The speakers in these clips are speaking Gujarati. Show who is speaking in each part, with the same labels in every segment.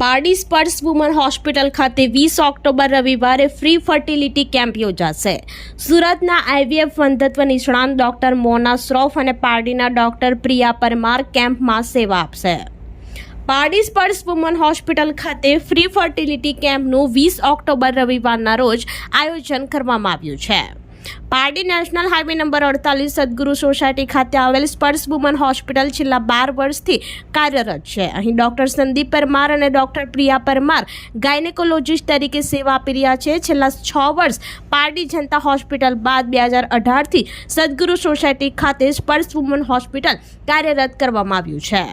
Speaker 1: પારડી સ્પર્શ વુમન હોસ્પિટલ ખાતે વીસ ઓક્ટોબર રવિવારે ફ્રી ફર્ટિલિટી કેમ્પ યોજાશે. સુરતના આઈવીએફ વંધત્વ નિષ્ણાંત ડોક્ટર મોના શ્રોફ અને પારડીના ડોક્ટર પ્રિયા પરમાર કેમ્પમાં સેવા આપશે. પારડી સ્પર્શ વુમન હોસ્પિટલ ખાતે ફ્રી ફર્ટિલિટી કેમ્પનું વીસ ઓક્ટોબર રવિવારના રોજ આયોજન કરવામાં આવ્યું છે. પારડી નેશનલ હાઈવે નંબર અડતાલીસ સદગુરુ સોસાયટી ખાતે આવેલ સ્પર્શ વુમન હોસ્પિટલ છેલ્લા બાર વર્ષથી કાર્યરત છે. અહીં ડૉક્ટર સંદીપ પરમાર અને ડૉક્ટર પ્રિયા પરમાર ગાયનેકોલોજીસ્ટ તરીકે સેવા આપી રહ્યા છે. છેલ્લા છ વર્ષ પારડી જનતા હોસ્પિટલ બાદ બે હજાર અઢારથી સદગુરુ સોસાયટી ખાતે સ્પર્શ વુમન હોસ્પિટલ કાર્યરત કરવામાં આવ્યું છે.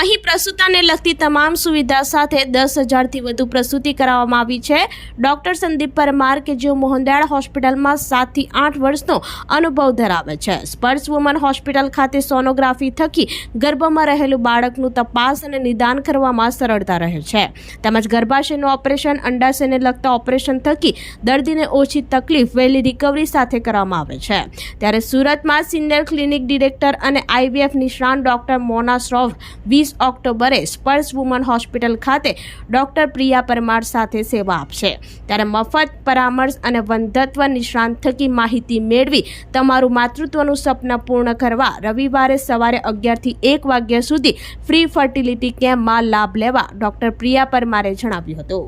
Speaker 1: અહીં પ્રસૂતાને લગતી તમામ સુવિધા સાથે દસ હજારથી વધુ પ્રસૂતિ કરાવવામાં આવી છે. ડોક્ટર સંદીપ પરમાર કે જેઓ મોહનદયાળ હોસ્પિટલમાં સાતથી આઠ વર્ષનો અનુભવ ધરાવે છે. સ્પર્શ વુમન હોસ્પિટલ ખાતે સોનોગ્રાફી થકી ગર્ભમાં રહેલું બાળકનું તપાસ અને નિદાન કરવામાં સરળતા રહે છે. તેમજ ગર્ભાશયનું ઓપરેશન, અંડાશયને લગતા ઓપરેશન થકી દર્દીને ઓછી તકલીફ વહેલી રિકવરી સાથે કરવામાં આવે છે. ત્યારે સુરતમાં સિનિયર ક્લિનિક ડિરેક્ટર અને આઈવીએફ નિષ્ણાંત ડોક્ટર મોના શ્રોફ વીસ ઓક્ટોબરે સ્પર્શ વુમન હોસ્પિટલ ખાતે ડોક્ટર પ્રિયા પરમાર સાથે સેવા આપશે. ત્યારે મફત, પરામર્શ અને વંધત્વ નિષ્ણાંત થકી માહિતી મેળવી તમારું માતૃત્વનું સપના પૂર્ણ કરવા રવિવારે સવારે અગિયારથી એક વાગ્યા સુધી ફ્રી ફર્ટિલિટી કેમ્પમાં લાભ લેવા ડોક્ટર પ્રિયા પરમારે જણાવ્યું હતું.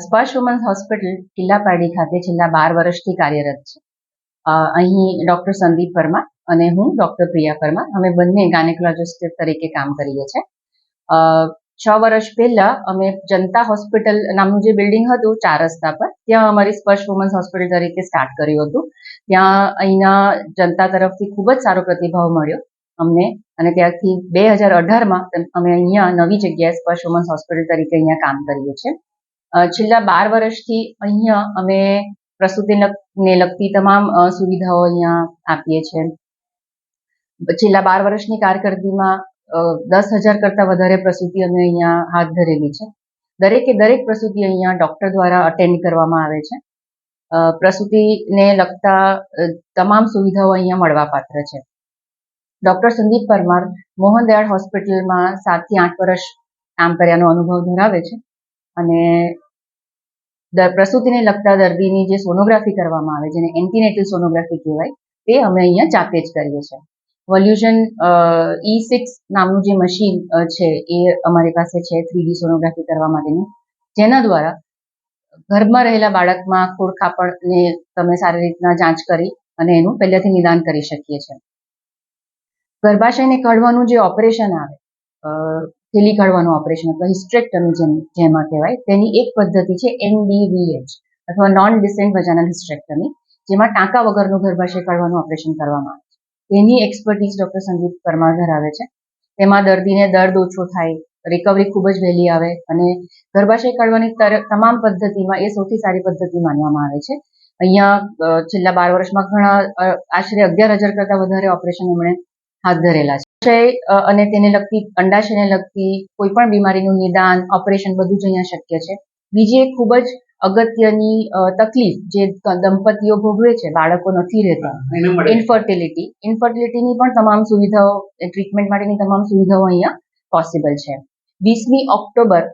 Speaker 2: સ્પર્શ વુમન્સ હોસ્પિટલ કિલ્લાપાડી ખાતે છેલ્લા બાર વર્ષથી કાર્યરત છે. અહીં ડોક્ટર સંદીપ વર્મા અને હું ડોક્ટર પ્રિયા વર્મા. અમે બંને ગાયનેકોલોજીસ્ટ તરીકે કામ કરીએ છીએ. છ વર્ષ પહેલા અમે જનતા હોસ્પિટલ નામનું જે બિલ્ડિંગ હતું, ચાર રસ્તા પર, ત્યાં અમારી સ્પર્શ વુમન્સ હોસ્પિટલ તરીકે સ્ટાર્ટ કર્યું હતું. ત્યાં અહીંના જનતા તરફથી ખૂબ જ સારો પ્રતિભાવ મળ્યો અમને અને ત્યારથી બે હજાર અઢારમાં અમે અહીંયા નવી જગ્યાએ સ્પર્શ વુમન્સ હોસ્પિટલ તરીકે અહીંયા કામ કરીએ છીએ. છેલ્લા બાર વર્ષથી અહીંયા અમે પ્રસૂતિને લગતી તમામ સુવિધાઓ અહીંયા આપીએ છીએ. છેલ્લા બાર વર્ષની કારકિર્દીમાં દસ હજાર કરતાં વધારે પ્રસૂતિ અમે અહીંયા હાથ ધરેલી છે. દરેકે દરેક પ્રસૂતિ અહીંયા ડૉક્ટર દ્વારા અટેન્ડ કરવામાં આવે છે. પ્રસૂતિને લગતા તમામ સુવિધાઓ અહીંયા મળવાપાત્ર છે. ડૉક્ટર સંદીપ પરમાર મોહનદયાળ હોસ્પિટલમાં સાતથી આઠ વર્ષ કામ કર્યાનો અનુભવ ધરાવે છે. અને પ્રસૂતિને લગતા દર્દીની જે સોનોગ્રાફી કરવામાં આવે, જેને એન્ટીનેટલ સોનોગ્રાફી કહેવાય, તે અમે અહીંયા જાતે જ કરીએ છીએ. વોલ્યુશન ઈ સિક્સ નામનું જે મશીન છે, એ અમારી પાસે છે થ્રીડી સોનોગ્રાફી કરવા માટેનું. જેના દ્વારા ઘરમાં રહેલા બાળકમાં ખોડખાપણને તમે સારી રીતના જાંચ કરી અને એનું પહેલેથી નિદાન કરી શકીએ છીએ. ગર્ભાશયને કાઢવાનું જે ઓપરેશન આવે અ, કાઢવાનું ઓપરેશન અથવા હિસ્ટ્રેક્ટમી જેમ જેમાં કહેવાય તેની એક પદ્ધતિ છે એનડીવીએચ અથવા નોન ડિસેન્ટ વજાનલ હિસ્ટ્રેક્ટમી જેમાં ટાંકા વગરનું ગર્ભાશય કાઢવાનું ઓપરેશન કરવામાં આવે તેની એક્સપર્ટીઝ ડોક્ટર સંદીપ પરમાર ધરાવે છે. તેમાં દર્દીને દર્દ ઓછો થાય રિકવરી ખૂબ જ વહેલી આવે અને ગર્ભાશય કાઢવાની તમામ પદ્ધતિમાં એ સૌથી સારી પદ્ધતિ માનવામાં આવે છે. અહીંયા છેલ્લા બાર વર્ષમાં ઘણા આશરે અગિયાર હજાર કરતાં વધારે ઓપરેશન એમણે હાથ ધરેલા છે. અને તેને લગતી અંડાશયને લગતી કોઈ પણ બીમારીનું નિદાન ઓપરેશન બધું જ અહીંયા શક્ય છે. બીજી એક ખૂબ જ અગત્યની તકલીફ જે દંપતીઓ ભોગવે છે બાળકો નથી રહેતા ઇન્ફર્ટિલિટી ઇન્ફર્ટિલિટીની પણ તમામ સુવિધાઓ ટ્રીટમેન્ટ માટેની તમામ સુવિધાઓ અહીંયા પોસિબલ છે. વીસમી ઓક્ટોબર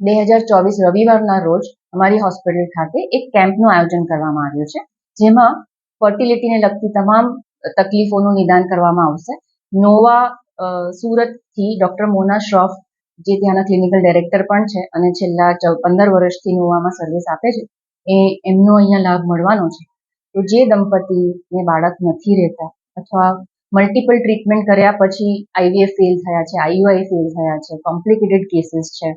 Speaker 2: બે હજાર ચોવીસ રવિવારના રોજ અમારી હોસ્પિટલ ખાતે એક કેમ્પનું આયોજન કરવામાં આવ્યું છે જેમાં ફર્ટિલિટીને લગતી તમામ તકલીફોનું નિદાન કરવામાં આવશે. નોવા સુરતથી ડોક્ટર મોના શ્રોફ, જે ત્યાંના ક્લિનિકલ ડાયરેક્ટર પણ છે અને છેલ્લા પંદર વર્ષથી નોવામાં સર્વિસ આપે છે, એ, એમનો અહીંયા લાભ મળવાનો છે. તો જે દંપતીને બાળક નથી રહેતા અથવા મલ્ટિપલ ટ્રીટમેન્ટ કર્યા પછી આઈવીએફ ફેલ થયા છે આઈયુઆઈ ફેલ થયા છે કોમ્પ્લિકેટેડ કેસીસ છે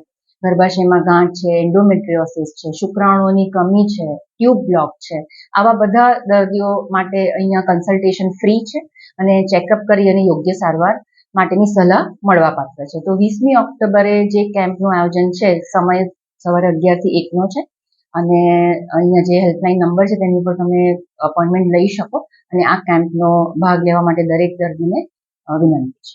Speaker 2: ગર્ભાશયમાં ગાંઠ છે એન્ડોમેટ્રિયોસિસ છે, શુક્રાણુઓની કમી છે ટ્યુબ બ્લોક છે. આવા બધા દર્દીઓ માટે અહીંયા કન્સલ્ટેશન ફ્રી છે અને ચેકઅપ કરી અને યોગ્ય સારવાર માટેની સલાહ મળવાપાત્ર છે. તો વીસમી ઓક્ટોબરે જે કેમ્પનું આયોજન છે, સમય સવારે અગિયારથી એકનો છે અને અહીંયા જે હેલ્પલાઇન નંબર છે તેની ઉપર તમે અપોઇન્ટમેન્ટ લઈ શકો અને આ કેમ્પનો ભાગ લેવા માટે દરેક દર્દીને વિનંતી છે.